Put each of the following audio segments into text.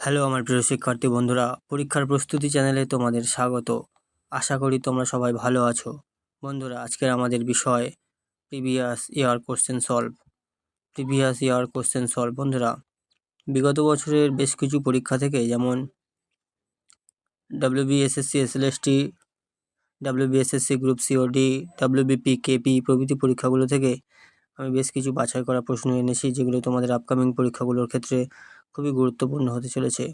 Hello আমার প্রিয় শিক্ষার্থী বন্ধুরা, পরীক্ষার প্রস্তুতি চ্যানেলে তোমাদের স্বাগত। আশা করি তোমরা সবাই ভালো আছো। বন্ধুরা, আজকের আমাদের বিষয় previous year question solve. Previous year question solve, বন্ধুরা, বিগত বছরের বেশ কিছু পরীক্ষা থেকে যেমন WBSSC SLST WBSSC group C or D WBP KP প্রভৃতি পরীক্ষাগুলো থেকে আমি বেশ কিছু বাছাই করা প্রশ্ন এনেছি, যেগুলো তোমাদের আপকামিং পরীক্ষাগুলোর ক্ষেত্রে খুবই গুরুত্বপূর্ণ হতে চলেছে।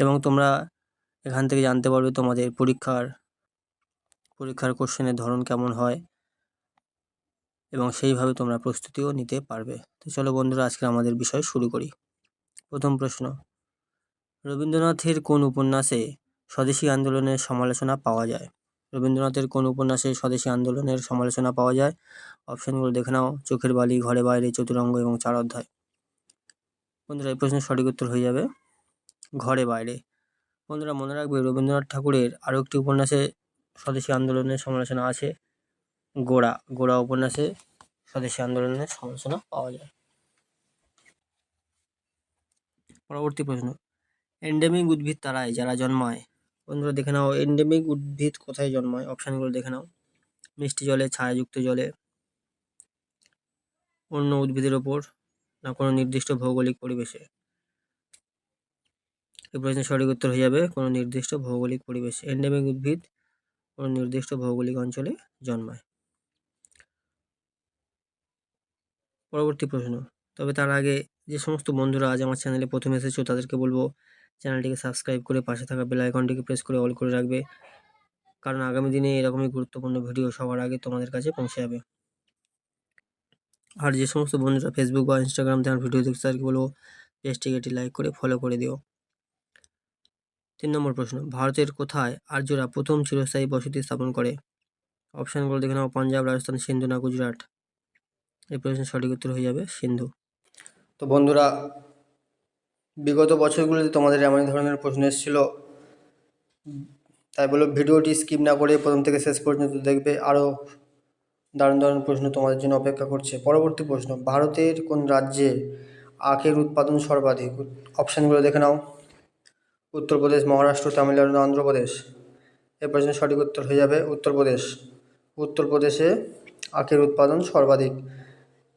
এবং তোমরা এখান থেকে জানতে পারবে তোমাদের পরীক্ষার পরীক্ষার কোশ্চেনের ধরন কেমন হয় এবং সেইভাবে তোমরা প্রস্তুতিও নিতে পারবে। তো চলো বন্ধুরা আজকে আমাদের বিষয় শুরু করি। প্রথম প্রশ্ন, রবীন্দ্রনাথের কোন উপন্যাসে স্বদেশী আন্দোলনের সমালোচনা পাওয়া যায়? রবীন্দ্রনাথের কোন উপন্যাসে স্বদেশী আন্দোলনের সমালোচনা পাওয়া যায়? অপশানগুলো দেখে নাও। চোখের বালি, ঘরে বাইরে, চতুরঙ্গ এবং চার অধ্যায়। বন্ধুরা, এই প্রশ্নের সঠিক উত্তর হয়ে যাবে ঘরে বাইরে। বন্ধুরা, মনে রাখবে রবীন্দ্রনাথ ঠাকুরের আরও একটি উপন্যাসে স্বদেশী আন্দোলনের সমালোচনা আছে। গোড়া গোড়া উপন্যাসে স্বদেশী আন্দোলনের সমালোচনা পাওয়া যায়। পরবর্তী প্রশ্ন এন্ডেমিক উদ্ভিদ তারায় যারা জন্মায়? বন্ধুরা, দেখে নাও এন্ডেমিক উদ্ভিদ কোথায় জন্মায়? অপশানগুলো দেখে নাও। মিষ্টি জলে, ছায়াযুক্ত জলে, অন্য উদ্ভিদের ওপর। না কোনো নির্দিষ্ট ভৌগোলিক পরিবেশে। এই প্রশ্নের সঠিক উত্তর হয়ে যাবে, কোনো নির্দিষ্ট ভৌগোলিক পরিবেশে। এন্ডেমিক উদ্ভিদ কোনো নির্দিষ্ট ভৌগোলিক অঞ্চলে জন্মায়। পরবর্তী প্রশ্ন, তবে তার আগে যে সমস্ত বন্ধুরা আজ আমার চ্যানেলে প্রথম এসেছ, তাদেরকে বলব চ্যানেলটিকে সাবস্ক্রাইব করে পাশে থাকা বেল আইকনটিকে প্রেস করে অল করে রাখবে। কারণ আগামী দিনে এরকমই গুরুত্বপূর্ণ ভিডিও সবার আগে তোমাদের কাছে পৌঁছে যাবে। আর যে সমস্ত বন্ধুরা ফেসবুক বা ইনস্টাগ্রাম থেকে ভিডিও দেখছে, তাদেরকে বলব পেজটিকে একটি লাইক করে ফলো করে দিও। তিন নম্বর প্রশ্ন, ভারতের কোথায় আর্যরা প্রথম চিরস্থায়ী বসতি স্থাপন করে? অপশানগুলো দেখে নাও পাঞ্জাব রাজস্থান সিন্ধু না গুজরাট এই প্রশ্নের সঠিক উত্তর হয়ে যাবে সিন্ধু তো বন্ধুরা, বিগত বছরগুলোতে তোমাদের এমন ধরনের প্রশ্ন এসেছিল। তাই বলো, ভিডিওটি স্কিপ না করে প্রথম থেকে শেষ পর্যন্ত দেখবে। আরও দারুণ দারুণ প্রশ্ন তোমাদের জন্য অপেক্ষা করছে। পরবর্তী প্রশ্ন, ভারতের কোন রাজ্যে আখের উৎপাদন সর্বাধিক? অপশানগুলো দেখে নাও। উত্তরপ্রদেশ, মহারাষ্ট্র, তামিলনাড়ু, অন্ধ্রপ্রদেশ। এই প্রশ্নের সঠিক উত্তর হয়ে যাবে উত্তরপ্রদেশ। উত্তরপ্রদেশে আখের উৎপাদন সর্বাধিক।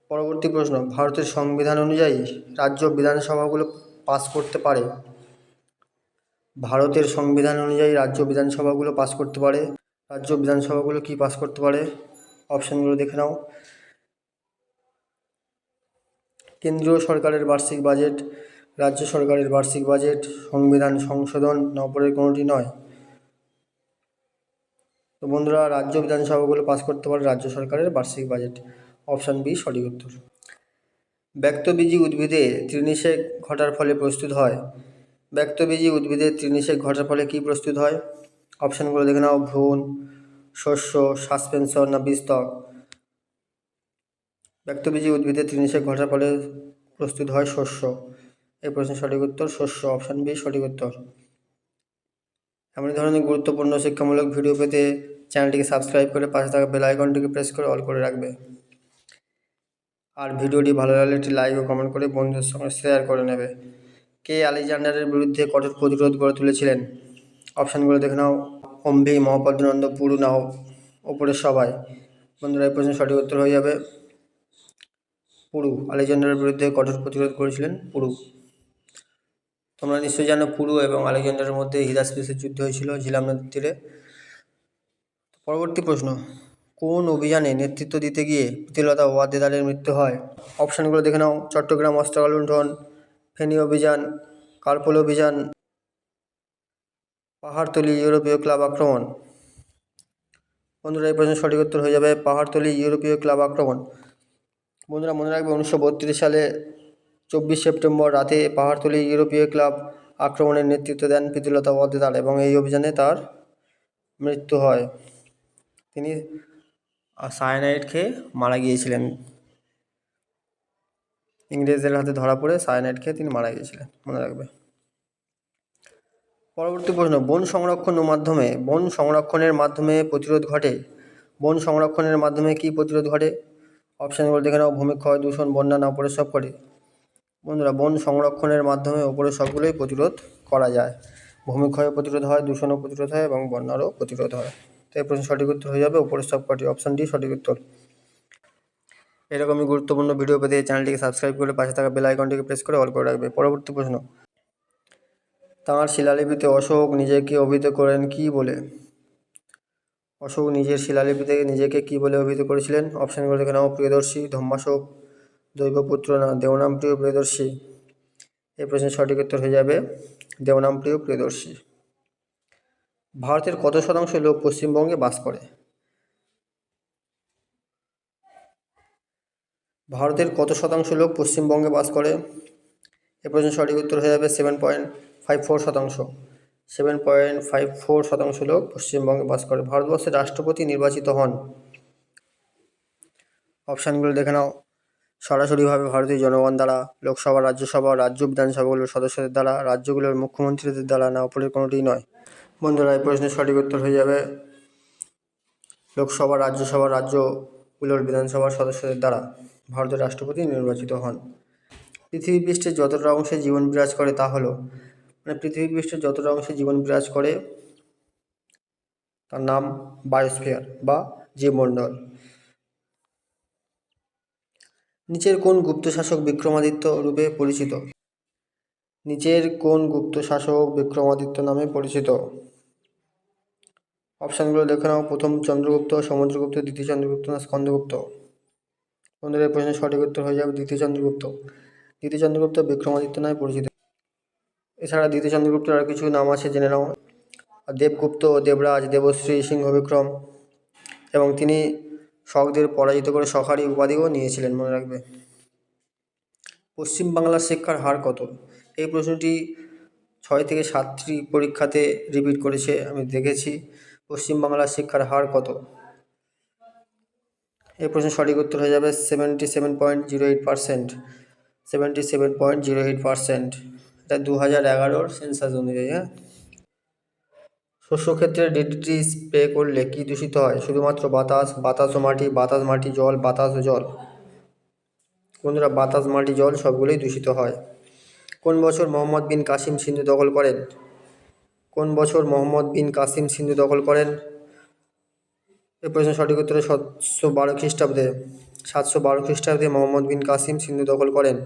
পরবর্তী প্রশ্ন, ভারতের সংবিধান অনুযায়ী রাজ্য বিধানসভাগুলো পাস করতে পারে? ভারতের সংবিধান অনুযায়ী রাজ্য বিধানসভাগুলো পাস করতে পারে। রাজ্য বিধানসভাগুলো কি পাস করতে পারে? অপশানগুলো দেখে নাও। কেন্দ্রীয় সরকারের বার্ষিক বাজেট, রাজ্য সরকারের বার্ষিক বাজেট, সংবিধান সংশোধন নপরের কোনোটি নয়। তো বন্ধুরা, রাজ্য বিধানসভাগুলো পাস করতে পারে রাজ্য সরকারের বার্ষিক বাজেট। অপশান বি, সঠিক উত্তর। ব্যক্তবীজী উদ্ভিদে তৃণিষেক ঘটার ফলে প্রস্তুত হয়। ব্যক্তবীজী উদ্ভিদের তৃণিষেক ঘটার ফলে কী প্রস্তুত হয়? অপশানগুলো দেখে নাও, ভ্রূণ শস্য, সাসপেনশন না বীজতক ব্যক্তবীজী উদ্ভিদের তৃণিষেক ঘটার ফলে প্রস্তুত হয় শস্য। এই প্রশ্নের সঠিক উত্তর, শস্য, অপশান বি, সঠিক উত্তর। এমন ধরনের গুরুত্বপূর্ণ শিক্ষামূলক ভিডিও পেতে চ্যানেলটিকে সাবস্ক্রাইব করে পাশে থাকা বেল আইকনটিকে প্রেস করে অল করে রাখবে। আর ভিডিওটি ভালো লাগলে একটি লাইক ও কমেন্ট করে বন্ধুদের সঙ্গে শেয়ার করে নেবে। কে আলেকজান্ডারের বিরুদ্ধে কঠোর প্রতিরোধ গড়ে তুলেছিলেন? অপশানগুলো দেখে নাও। অম্বি মহাপদ্মনন্দ পুরু নাও ওপরের সবাই। বন্ধুরা, এই প্রশ্নের সঠিক উত্তর হয়ে যাবে পুরু। আলেকজান্ডারের বিরুদ্ধে কঠোর প্রতিরোধ করেছিলেন পুরু। তোমরা নিশ্চয়ই জানো পুরু এবং আলেকজান্ডারের মধ্যে হিদাসপিসের যুদ্ধ হয়েছিল ঝিলাম নদীর তীরে পরবর্তী প্রশ্ন, কোন অভিযানে নেতৃত্ব দিতে গিয়ে প্রীতিলতা ওয়াদ্দেদারের মৃত্যু হয়? অপশানগুলো দেখে নাও। চট্টগ্রাম অস্ত্র লুণ্ঠন ফেনী অভিযান কার্পল অভিযান পাহাড়তলি ইউরোপীয় ক্লাব আক্রমণ। বন্ধুরা, এই প্রশ্নের সঠিক উত্তর হয়ে যাবে পাহাড়তলি ইউরোপীয় ক্লাব আক্রমণ। বন্ধুরা, মনে রাখবে উনিশশো বত্রিশ সালে চব্বিশ সেপ্টেম্বর রাতে পাহাড়তলি ইউরোপীয় ক্লাব আক্রমণের নেতৃত্ব দেন প্রীতিলতা ওয়াদ্দেদার এবং এই অভিযানে তার মৃত্যু হয়। তিনি সায়ানাইড খেয়ে মারা গিয়েছিলেন। ইংরেজদের হাতে ধরা পড়ে সায়ানাইড খেয়ে তিনি মারা গিয়েছিলেন, মনে রাখবে। পরবর্তী প্রশ্ন, বন সংরক্ষণের মাধ্যমে, বন সংরক্ষণের মাধ্যমে প্রতিরোধ ঘটে? বন সংরক্ষণের মাধ্যমে কি প্রতিরোধ ঘটে? অপশানগুলো দেখে নাও ভূমিক্ষয় দূষণ, বন্যা, না পরিসব করে। বন্ধুরা, বন সংরক্ষণের মাধ্যমে ওপরের সবগুলোই প্রতিরোধ করা যায়। ভূমিক্ষয় প্রতিরোধ হয়, দূষণও প্রতিরোধ হয় এবং বন্যারও প্রতিরোধ হয়। তাই প্রশ্ন সঠিক উত্তর হয়ে যাবে। উপরের সব কটি অপশান ডি, সঠিক উত্তর। এরকমই গুরুত্বপূর্ণ ভিডিও পেতে এই চ্যানেলটিকে সাবস্ক্রাইব করে পাশে থাকা বেল আইকনটিকে প্রেস করে অল করে রাখবে। পরবর্তী প্রশ্ন তাঁর শিলালিপিতে অশোক নিজেকে অভিহিত করেন কি বলে? অশোক নিজের শিলালিপিতে নিজেকে কি বলে অভিহিত করেছিলেন? অপশানগুলো দেখে নাও, প্রিয়দর্শী, ধম্মাশোক, দৈবপুত্র না, দেওনাম প্রিয় প্রিয়দর্শী। এই প্রশ্নের সঠিক উত্তর হয়ে যাবে, দেওনাম প্রিয় প্রিয়দর্শী। ভারতের কত শতাংশ লোক পশ্চিমবঙ্গে বাস করে? ভারতের কত শতাংশ লোক পশ্চিমবঙ্গে বাস করে? এ প্রশ্নের সঠিক উত্তর হয়ে যাবে সেভেন পয়েন্ট ফাইভ ফোর শতাংশ। সেভেন পয়েন্ট ফাইভ ফোর শতাংশ লোক পশ্চিমবঙ্গে বাস করে। ভারতবর্ষের রাষ্ট্রপতি নির্বাচিত হন। অপশানগুলো দেখে নাও। সরাসরিভাবে ভারতীয় জনগণ দ্বারা, লোকসভা, রাজ্যসভা, রাজ্য বিধানসভাগুলোর সদস্যদের দ্বারা, রাজ্যগুলোর মুখ্যমন্ত্রীদের দ্বারা না অপরের কোনোটিই নয়। বন্ধুরা, এই প্রশ্নের সঠিক উত্তর হয়ে যাবে লোকসভা, রাজ্যসভা, রাজ্যগুলোর বিধানসভার সদস্যদের দ্বারা ভারতের রাষ্ট্রপতি নির্বাচিত হন। পৃথিবী পৃষ্ঠে যতটা অংশে জীবন বিরাজ করে তা হলো মানে পৃথিবী পৃষ্ঠে যতটা অংশে জীবন বিরাজ করে, তার নাম বায়োস্ফিয়ার বা জীবমণ্ডল। নিচের কোন গুপ্ত শাসক বিক্রমাদিত্য রূপে পরিচিত। নিচের কোন গুপ্ত শাসক বিক্রমাদিত্য নামে পরিচিত। অপশানগুলো দেখে নাও। প্রথম চন্দ্রগুপ্ত, সমুদ্রগুপ্ত, দ্বিতীয় চন্দ্রগুপ্ত না স্কন্দগুপ্ত বন্ধুরা প্রশ্নের সঠিক উত্তর হয়ে যাবে দ্বিতীয় চন্দ্রগুপ্ত। দ্বিতীয় চন্দ্রগুপ্ত বিক্রমাদিত্য নামে পরিচিত। এছাড়া দ্বিতীয় চন্দ্রগুপ্তের আর কিছু নাম আছে, জেনে নাও। দেবগুপ্ত, দেবরাজ, দেবশ্রী সিংহ বিক্রম এবং তিনি শকদের পরাজিত করে সখারি উপাধিও নিয়েছিলেন, মনে রাখবে। পশ্চিমবাংলার শিক্ষার হার কত? এই প্রশ্নটি ছয় থেকে সাতটি পরীক্ষাতে রিপিট করেছে, আমি দেখেছি। পশ্চিমবাংলার শিক্ষার হার কত? এই প্রশ্নের সঠিক উত্তর হয়ে যাবে seventy seven point zero eight percent seventy seven point zero eight percent এটা দু হাজার এগারোর সেন্সাস অনুযায়ী হ্যাঁ? শস্যক্ষেত্রে ডিডিটি স্প্রে করলে কি দূষিত হয়? শুধুমাত্র বাতাস বাতাস ও মাটি, বাতাস, মাটি, জল, বাতাস ও জল। বন্ধুরা, বাতাস, মাটি, জল সবগুলোই দূষিত হয়। কোন বছর মোহাম্মদ বিন কাসিম সিন্ধু দখল করেন? কোন বছর মোহাম্মদ বিন কাসিম সিন্ধু দখল করেন? এ প্রশ্ন সঠিক উত্তরে সাতশো বারো খ্রিস্টাব্দে। সাতশো বারো খ্রিস্টাব্দে মোহাম্মদ বিন কাসিম সিন্ধু দখল করেন।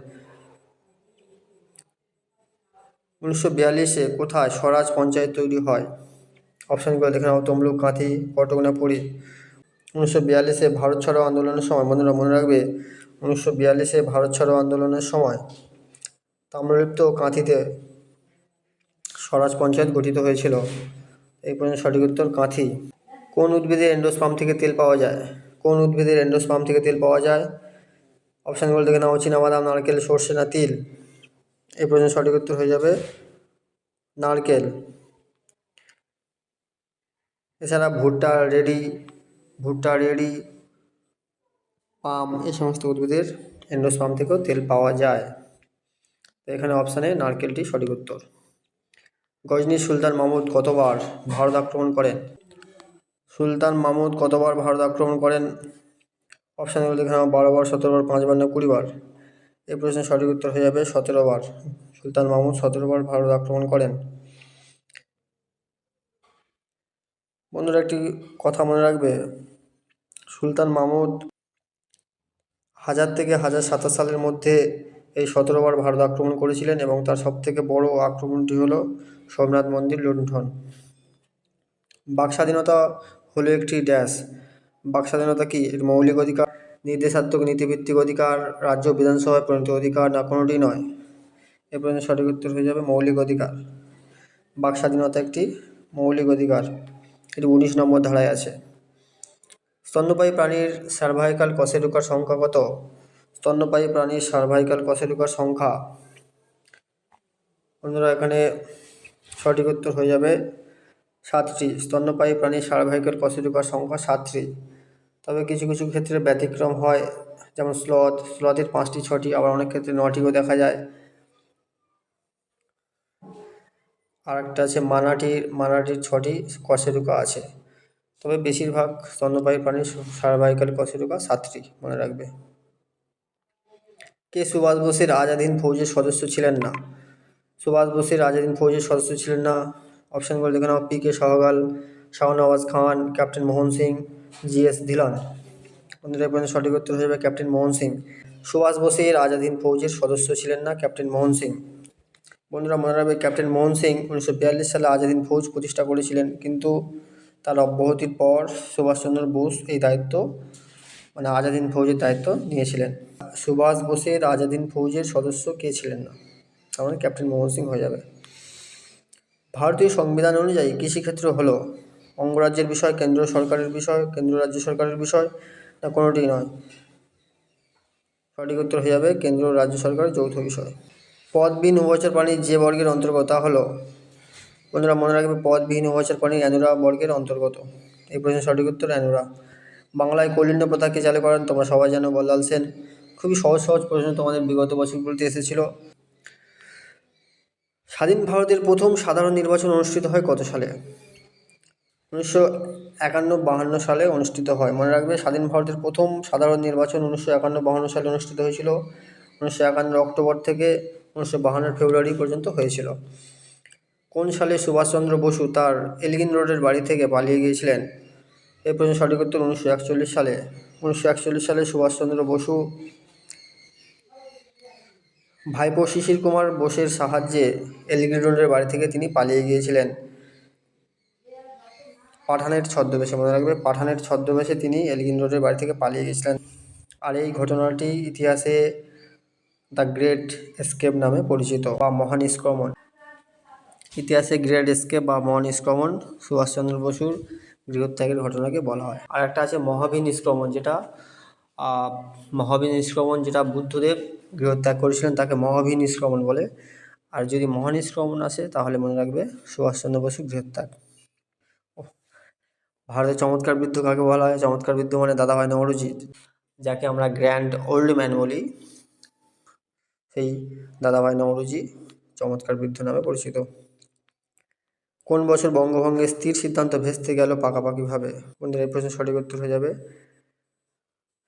উনিশশো বিয়াল্লিশে কোথায় স্বরাজ পঞ্চায়েত তৈরি হয়? অপশানগুলো দেখে নাও, তমলুক, কাঁথি কটক না পুরী উনিশশো বিয়াল্লিশে ভারত ছাড়ো আন্দোলনের সময়, বন্ধুরা মনে রাখবে, উনিশশো বিয়াল্লিশে ভারত ছাড়ো আন্দোলনের সময় তাম্রলিপ্ত কাঁথিতে স্বরাজ পঞ্চায়েত গঠিত হয়েছিল। এই পর্যন্ত সঠিক উত্তর কাঁথি। কোন উদ্ভিদের এন্ডোস্পাম থেকে তেল পাওয়া যায়? কোন উদ্ভিদের এন্ডোস্পাম থেকে তেল পাওয়া যায়? অপশানগুলো দেখে নাও বাদাম নারকেল, সর্ষে না তিল? এই পর্যন্ত সঠিক উত্তর হয়ে যাবে নারকেল। এছাড়া ভুট্টা রেডি ভুট্টা রেডি, পাম, এই সমস্ত উদ্ভিদের এন্ডোস্পাম থেকেও তেল পাওয়া যায়। তো এখানে অপশানে নারকেলটি সঠিক উত্তর। গজনীর সুলতান মাহমুদ কতবার ভারত আক্রমণ করেন? সুলতান মাহমুদ কতবার ভারত আক্রমণ করেন? অপশানগুলো দেখে নাও বারোবার সতেরোবার পাঁচবার না কুড়িবার এই প্রশ্নের সঠিক উত্তর হয়ে যাবে সতেরো বার। সুলতান মাহমুদ সতেরো বার ভারত আক্রমণ করেন। বন্ধুরা, একটি কথা মনে রাখবে। সুলতান মাহমুদ হাজার থেকে হাজার সাতাশ সালের মধ্যে এই সতেরোবার ভারত আক্রমণ করেছিলেন এবং তার সবথেকে বড় আক্রমণটি হলো সোমনাথ মন্দির, লুণ্ঠন। বাক স্বাধীনতা হলো একটি ড্যাশ। বাক স্বাধীনতা কি? এর মৌলিক অধিকার। নির্দেশাত্মক নীতিভিত্তিক অধিকার রাজ্য বিধানসভায় পরিণত অধিকার না কোনোটি নয়। এ পর্যন্ত সঠিক উত্তর হয়ে যাবে মৌলিক অধিকার। বাক স্বাধীনতা একটি মৌলিক অধিকার। এটি উনিশ নম্বর ধারায় আছে। স্তন্যপায়ী প্রাণীর সার্ভাইকাল কশেরুকার সংখ্যা কত? স্তন্যপায়ী প্রাণীর সার্ভাইকাল কশেরুকার সংখ্যা? বন্ধুরা, এখানে সঠিক উত্তর হয়ে যাবে সাতটি। স্তন্যপায়ী প্রাণীর সার্ভাইকাল কশেরুকার সংখ্যা সাতটি। তবে কিছু কিছু ক্ষেত্রে ব্যতিক্রম হয়, যেমন স্লথ, স্লথের পাঁচটি, ছটি, আবার অনেক ক্ষেত্রে নটিও দেখা যায়। আর একটা আছে মানাটির মানাটির ছটি কশেরুকা আছে। তবে বেশিরভাগ স্তন্যপায়ী প্রাণীর সার্ভাইকাল কশেরুকা সাতটি, মনে রাখবে। কে সুভাষ বোসের আজাদিন ফৌজের সদস্য ছিলেন না? সুভাষ বোসের আজাদিন ফৌজের সদস্য ছিলেন না? অপশানগুলো দেখে নাও, P K Sahgal Shahnawaz Khan, captain Mohan Singh G S Dhillon বন্ধুরা পর্যন্ত সঠিক উত্তর হয়ে যাবে ক্যাপ্টেন মোহন সিং। সুভাষ বোসের আজাদিন ফৌজের সদস্য ছিলেন না ক্যাপ্টেন মোহন সিং। বন্ধুরা, মনে রাখবে ক্যাপ্টেন মোহন সিং উনিশশো বিয়াল্লিশ সালে আজাদিন ফৌজ প্রতিষ্ঠা করেছিলেন, কিন্তু তার অব্যাহতির পর সুভাষচন্দ্র বোস এই দায়িত্ব মানে আজাদিন ফৌজের দায়িত্ব নিয়েছিলেন। সুভাষ বোসের আজাদিন ফৌজের সদস্য কে ছিলেন না? তার মানে ক্যাপ্টেন মোহন সিং হয়ে যাবে। ভারতীয় সংবিধান অনুযায়ী কৃষিক্ষেত্র হলো অঙ্গরাজ্যের বিষয় কেন্দ্র সরকারের বিষয় কেন্দ্র রাজ্য সরকারের বিষয় না কোনোটি নয়। সঠিক উত্তর হয়ে যাবে কেন্দ্র রাজ্য সরকারের যৌথ বিষয়। পদবিহীন উভচর প্রাণী যে বর্গের অন্তর্গত, তা হলো, বন্ধুরা মনে রাখবে, পদবিহীন উভচর প্রাণী অ্যানুরা বর্গের অন্তর্গত। এই প্রশ্নের সঠিক উত্তর অ্যানুরা। বাংলায় কলিন্য প্রথাকে চালু করেন তোমরা সবাই জানো বল্লাল সেন। খুবই সহজ সহজ প্রশ্ন তোমাদের বিগত বছরগুলিতে এসেছিল। স্বাধীন ভারতের প্রথম সাধারণ নির্বাচন অনুষ্ঠিত হয় কত সালে? উনিশশো একান্ন বাহান্ন সালে অনুষ্ঠিত হয়। মনে রাখবে, স্বাধীন ভারতের প্রথম সাধারণ নির্বাচন উনিশশো একান্ন বাহান্ন সালে অনুষ্ঠিত হয়েছিল। উনিশশো একান্ন অক্টোবর থেকে উনিশশো বাহান্নের ফেব্রুয়ারি পর্যন্ত হয়েছিল। কোন সালে সুভাষচন্দ্র বসু তার এলগিন রোডের বাড়ি থেকে পালিয়ে গিয়েছিলেন? এই প্রশ্ন সঠিক উত্তর উনিশশো একচল্লিশ সালে। উনিশশো একচল্লিশ সালে সুভাষচন্দ্র বসু ভাইপো শিশির কুমার বোসের সাহায্যে এলগিন রোডের বাড়ি থেকে তিনি পালিয়ে গিয়েছিলেন। পাঠানের ছদ্মবেশে, মনে রাখবে, পাঠানের ছদ্মবেশে তিনি এলগিন রোডের বাড়ি থেকে পালিয়ে গেছিলেন আর এই ঘটনাটি ইতিহাসে দ্য গ্রেট এসকেপ নামে পরিচিত বা মহান ইতিহাসে গ্রেট এসকেপ বা মহান সুভাষচন্দ্র বসুর গৃহত্যাগের ঘটনাকে বলা হয়। আর একটা আছে মহাবীর নিষ্ক্রমণ যেটা মহাবীর নিষ্ক্রমণ যেটা বুদ্ধদেব গৃহত্যাগ করেছিলেন তাকে মহাবীর নিষ্ক্রমণ বলে। আর যদি মহানিষ্ক্রমণ আসে তাহলে মনে রাখবে সুভাষচন্দ্র বসু গৃহত্যাগ। ভারতের চমৎকার বৃদ্ধ কাকে বলা হয়? চমৎকার বৃদ্ধ মানে দাদাভাই নওরোজি যাকে আমরা গ্র্যান্ড ওল্ড ম্যান বলি। সেই দাদাভাই নওরোজি চমৎকার বৃদ্ধ নামে পরিচিত। কোন বছর বঙ্গভঙ্গের স্থির সিদ্ধান্ত ভেস্তে গেল পাকাপাকিভাবে? বন্ধুরা, এই প্রশ্নের সঠিক উত্তর হয়ে যাবে।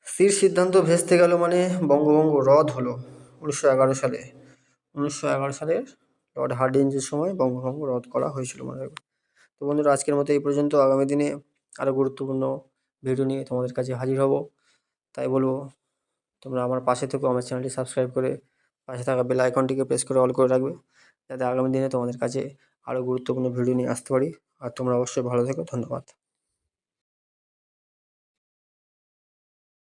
স্থির সিদ্ধান্ত ভেস্তে গেল মানে বঙ্গভঙ্গ রদ হলো উনিশশো এগারো সালে। উনিশশো এগারো সালের লর্ড হার্ডিঞ্জের সময় বঙ্গভঙ্গ রদ করা হয়েছিল মনে রাখবে তো বন্ধুরা, আজকের মতো এই পর্যন্ত। আগামী দিনে আরও গুরুত্বপূর্ণ ভিডিও নিয়ে তোমাদের কাছে হাজির হব। তাই বলব, তোমরা আমার পাশে থেকেও আমার চ্যানেলটি সাবস্ক্রাইব করে পাশে থাকা বেল আইকনটিকে প্রেস করে অল করে রাখবে, যাতে আগামী দিনে তোমাদের কাছে আরও গুরুত্বপূর্ণ ভিডিও নিয়ে আসতে পারি। আর তোমরা অবশ্যই ভালো থেকো, ধন্যবাদ।